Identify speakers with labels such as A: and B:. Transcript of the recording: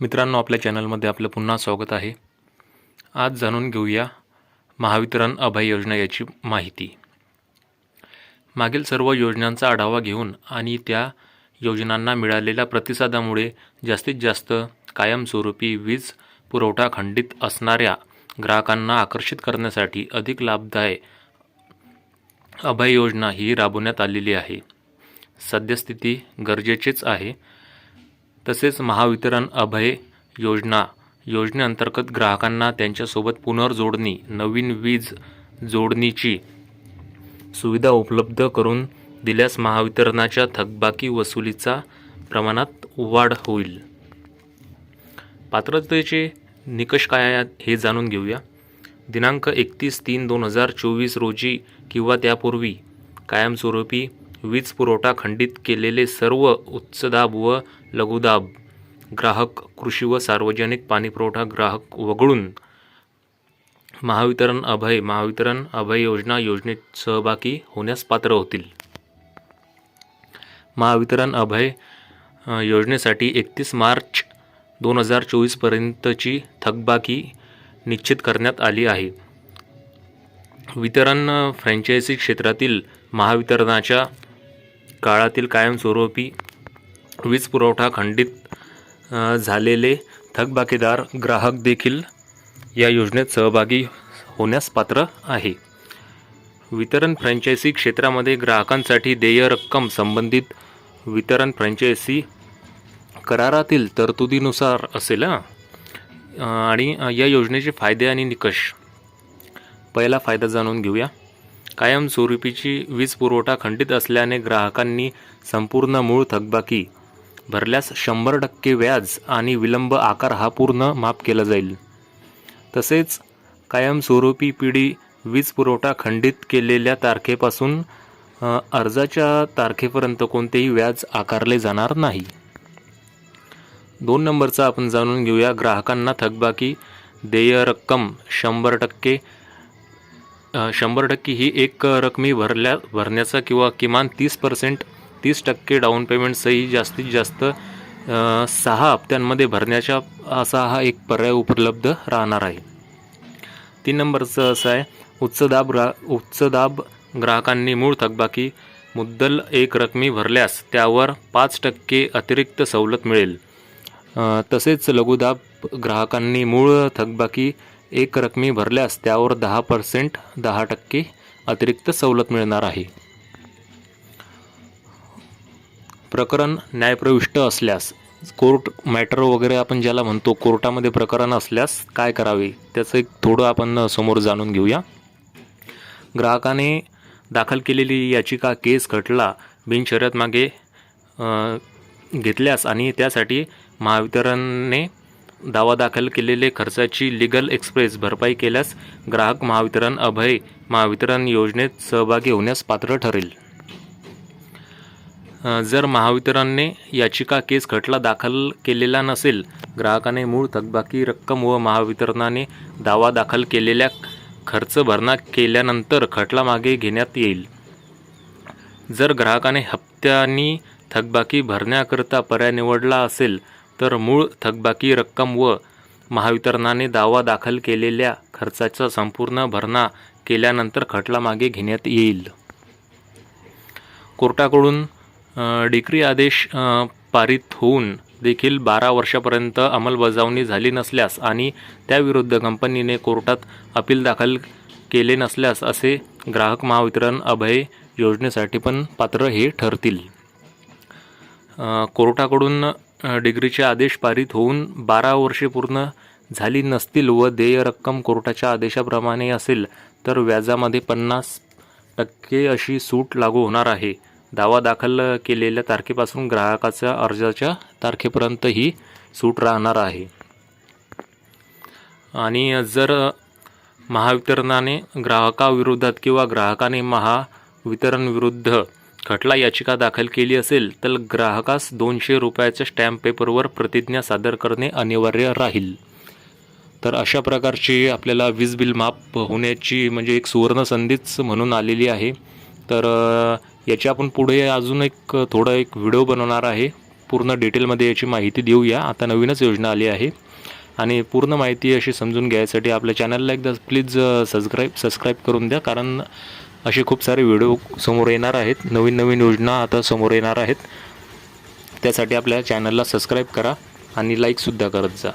A: मित्रांनो आपल्या चॅनलमध्ये आपलं पुन्हा स्वागत आहे. आज जाणून घेऊया महावितरण अभय योजना याची माहिती. मागील सर्व योजनांचा आढावा घेऊन आणि त्या योजनांना मिळालेल्या प्रतिसादामुळे जास्तीत जास्त कायमस्वरूपी वीज पुरवठा खंडित असणाऱ्या ग्राहकांना आकर्षित करण्यासाठी अधिक लाभदायक अभय योजना ही राबवण्यात आलेली आहे. सद्यस्थिती गरजेचीच आहे. तसेच महावितरण अभय योजना योजनेअंतर्गत ग्राहकांना त्यांच्यासोबत पुनर्जोडणी नवीन वीज जोडणीची सुविधा उपलब्ध करून दिल्यास महावितरणाच्या थकबाकी वसुलीचा प्रमाणात वाढ होईल. पात्रतेचे निकष काय आहेत हे जाणून घेऊया. दिनांक एकतीस तीन दोन हजार चोवीस रोजी किंवा त्यापूर्वी कायमस्वरूपी वीज पुरवठा खंडित केलेले सर्व उच्चदाब व लघुदाब. ग्राहक कृषी व सार्वजनिक पाणीपुरवठा ग्राहक वगळून महावितरण अभय महावितरण अभय योजना योजनेत सहभागी होण्यास पात्र होतील. महावितरण अभय योजनेसाठी एकतीस मार्च दोन हजार चोवीसपर्यंतची थकबाकी निश्चित करण्यात आली आहे. वितरण फ्रँचायझी क्षेत्रातील महावितरणाच्या काळातील कायमस्वरूपी वीज पुरवठा खंडित झालेले थकबाकीदार ग्राहक देखील या योजनेत सहभागी होण्यास पात्र आहे. वितरण फ्रँचायसी क्षेत्रामध्ये ग्राहकांसाठी देय रक्कम संबंधित वितरण फ्रँचायसी करारातील तरतुदीनुसार असेल आणि या योजनेचे फायदे आणि निकष. पहिला फायदा जाणून घेऊया. कायमस्वरूपीची वीज पुरवठा खंडित असल्याने ग्राहकांनी संपूर्ण मूळ थकबाकी भरल्यास शंभर टक्के व्याज आणि विलंब आकार हा पूर्ण माफ केला जाईल. तसेच कायमस्वरूपी पिढी वीज पुरवठा खंडित केलेल्या तारखेपासून अर्जाच्या तारखेपर्यंत कोणतेही व्याज आकारले जाणार नाही. दोन नंबरचा आपण जाणून घेऊया. ग्राहकांना थकबाकी देय रक्कम शंभर टक्के शंभर टक्के ही एक रकमी भरल्या भरण्याचा किंवा किमान तीस पर्सेंट तीस टक्के डाऊन पेमेंटसही जास्तीत जास्त सहा हप्त्यांमध्ये भरण्याचा असा हा एक पर्याय उपलब्ध राहणार आहे. तीन नंबरचं असं आहे उच्च दाब ग्रा उच्च दाब ग्राहकांनी मूळ थकबाकी मुद्दल एक रकमी भरल्यास त्यावर पाच टक्के अतिरिक्त सवलत मिळेल. तसेच लघुदाब ग्राहकांनी मूळ थकबाकी एक रकमी भरल्यास त्यावर दहा पर्सेंट दहा टक्के अतिरिक्त सवलत मिळणार आहे. प्रकरण न्यायप्रविष्ट असल्यास कोर्ट मॅटर वगैरे आपण ज्याला म्हणतो कोर्टामध्ये प्रकरण असल्यास काय करावे? त्याचं एक थोडं आपण समोर जाणून घेऊया. ग्राहकाने दाखल केलेली याचिका केस खटला बिनशर्यत मागे घेतल्यास आणि त्यासाठी महावितरणने दावा दाखल केलेले खर्चाची लिगल एक्सप्रेस भरपाई केल्यास ग्राहक महावितरण अभय महावितरण योजनेत सहभागी होण्यास पात्र ठरेल. जर महावितरणने याचिका केस खटला दाखल केलेला नसेल ग्राहकाने मूळ थकबाकी रक्कम व महावितरणाने दावा दाखल केलेल्या खर्च भरणा केल्यानंतर खटला मागे घेण्यात येईल. जर ग्राहकाने हप्त्यांनी थकबाकी भरण्याकरता पर्याय निवडला असेल तर मूळ थकबाकी रक्कम व महावितरणाने दावा दाखल केलेल्या खर्चाचा संपूर्ण भरणा केल्यानंतर खटला मागे घेण्यात येईल. कोर्टाकडून डिक्री आदेश पारित होऊन देखील बारा वर्षापर्यंत अंमलबजावणी झाली नसल्यास आणि त्याविरुद्ध कंपनीने कोर्टात अपील दाखल केले नसल्यास असे ग्राहक महावितरण अभय योजनेसाठी पण पात्र हे ठरतील. कोर्टाकडून डिग्रीचे आदेश पारित होऊन बारा वर्षे पूर्ण झाली नसतील व देय रक्कम कोर्टाच्या आदेशाप्रमाणे असेल तर व्याजामध्ये पन्नास टक्के अशी सूट लागू होणार आहे. दावा दाखल केलेल्या तारखेपासून ग्राहकाच्या अर्जाच्या तारखेपर्यंत ही सूट राहणार आहे. आणि जर महावितरणाने ग्राहकाविरोधात किंवा ग्राहकाने महावितरणविरुद्ध खटला याचिका दाखल केली असेल तर ग्राहकास दोनशे रुपयाच्या स्टॅम्प पेपरवर प्रतिज्ञा सादर करणे अनिवार्य राहील. तर अशा प्रकारची आपल्याला वीज बिल माफ होण्याची म्हणजे एक सुवर्ण संधीच म्हणून आलेली आहे. तर याची आपण पुढे अजून एक थोडा एक व्हिडिओ बनवणार आहे. पूर्ण डिटेलमध्ये याची माहिती देऊया. आता नवीनच योजना आली आहे. आणि पूर्ण माहिती अशी समजून घ्यायसाठी आपल्या चॅनलला एकदा प्लीज सबस्क्राईब सबस्क्राईब करून द्या. कारण असे खूप सारे व्हिडिओ समोर येणार आहेत. नवीन नवीन योजना आता समोर येणार आहेत. त्यासाठी आपल्या चॅनलला सबस्क्राईब करा आणि लाईकसुद्धा करत जा.